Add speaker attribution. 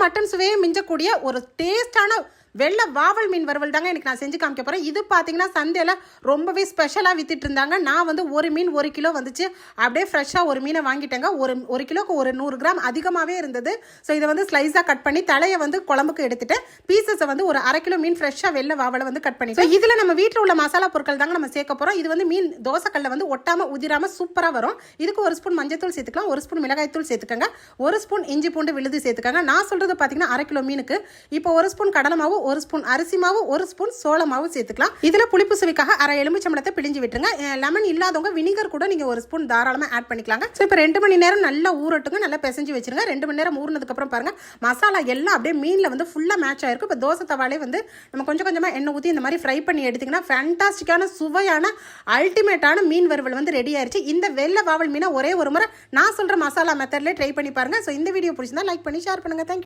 Speaker 1: Mutton சுவையை மிஞ்சக்கூடிய ஒரு டேஸ்டான வெள்ளை வாவல் மீன் வறுவல் தாங்க எனக்கு நான் செஞ்சு காமிக்க போகிறேன் இது பார்த்தீங்கன்னா சந்தையில் ரொம்பவே ஸ்பெஷலாக வித்துட்டு இருந்தாங்க. நான் வந்து ஒரு மீன் ஒரு கிலோ வந்துச்சு. அப்படியே ஃப்ரெஷ்ஷாக ஒரு மீனை வாங்கிட்டேங்க. ஒரு ஒரு கிலோக்கு ஒரு நூறு கிராம் அதிகமாகவே இருந்தது. ஸோ இதை வந்து ஸ்லைஸாக கட் பண்ணி தலையை வந்து குழம்புக்கு எடுத்துட்டு பீசஸை வந்து ஒரு அரை கிலோ மீன் ஃப்ரெஷ்ஷாக வெள்ளை வாவலை வந்து கட் பண்ணி ஸோ இதில் நம்ம வீட்டில் உள்ள மசாலா பொருட்கள் தாங்க நம்ம சேர்க்க போகிறோம் இது வந்து மீன் தோசைக்கல்ல வந்து ஒட்டாமல் உதிராமல் சூப்பராக வரும். இதுக்கு ஒரு ஸ்பூன் மஞ்சத்தூள் சேர்த்துக்கலாம். ஒரு ஸ்பூன் மிளகாய்த்தூள் சேர்த்துக்கோங்க. ஒரு ஸ்பூன் இஞ்சி பூண்டு விழுது சேர்த்துக்கோங்க. நான் சொல்கிறது பார்த்தீங்கன்னா அரை கிலோ மீனுக்கு. இப்போ ஒரு ஸ்பூன் கடலை மாவு ஒரு ஸ்பூன் அரிசி மாவு ஒரு ஸ்பூன் சோள மாவு சேர்த்துக்கலாம். இதில் புளிப்பு சுவைக்காக அரை எலுமிச்சம்பழத்தை பிழிஞ்சு விட்டுருங்க. லெமன் இல்லாதவங்க வினிகர் கூட நீங்கள் ஒரு ஸ்பூன் தாராளமாக ஆட் பண்ணிக்கலாங்க. ஸோ இப்போ ரெண்டு மணி நேரம் நல்லா ஊறட்டுங்க. நல்லா பிசைஞ்சு வச்சிருங்க. ரெண்டு மணி நேரம் ஊறினதுக்கப்புறம் பாருங்கள் மசாலா எல்லாம் அப்படியே மீனில் வந்து ஃபுல்லாக மேட்ச் ஆயிருக்கும் இப்போ தோசை தவாலே வந்து நம்ம கொஞ்சம் கொஞ்சமாக எண்ணெய் ஊற்றி இந்த மாதிரி ஃப்ரை பண்ணி எடுத்திங்கன்னா ஃபேண்டாஸ்டிக்கான சுவையான அல்டிமேட்டான மீன் வறுவல் வந்து ரெடி ஆயிடுச்சு இந்த வெள்ளை வாவல் மீனை ஒரே ஒரு முறை நான் சொல்கிற மசாலா மெத்தட்லேயே ட்ரை பண்ணி பாருங்க. ஸோ இந்த வீடியோ பிடிச்சிருந்தா லைக் பண்ணி ஷேர் பண்ணுங்க. தேங்க்யூ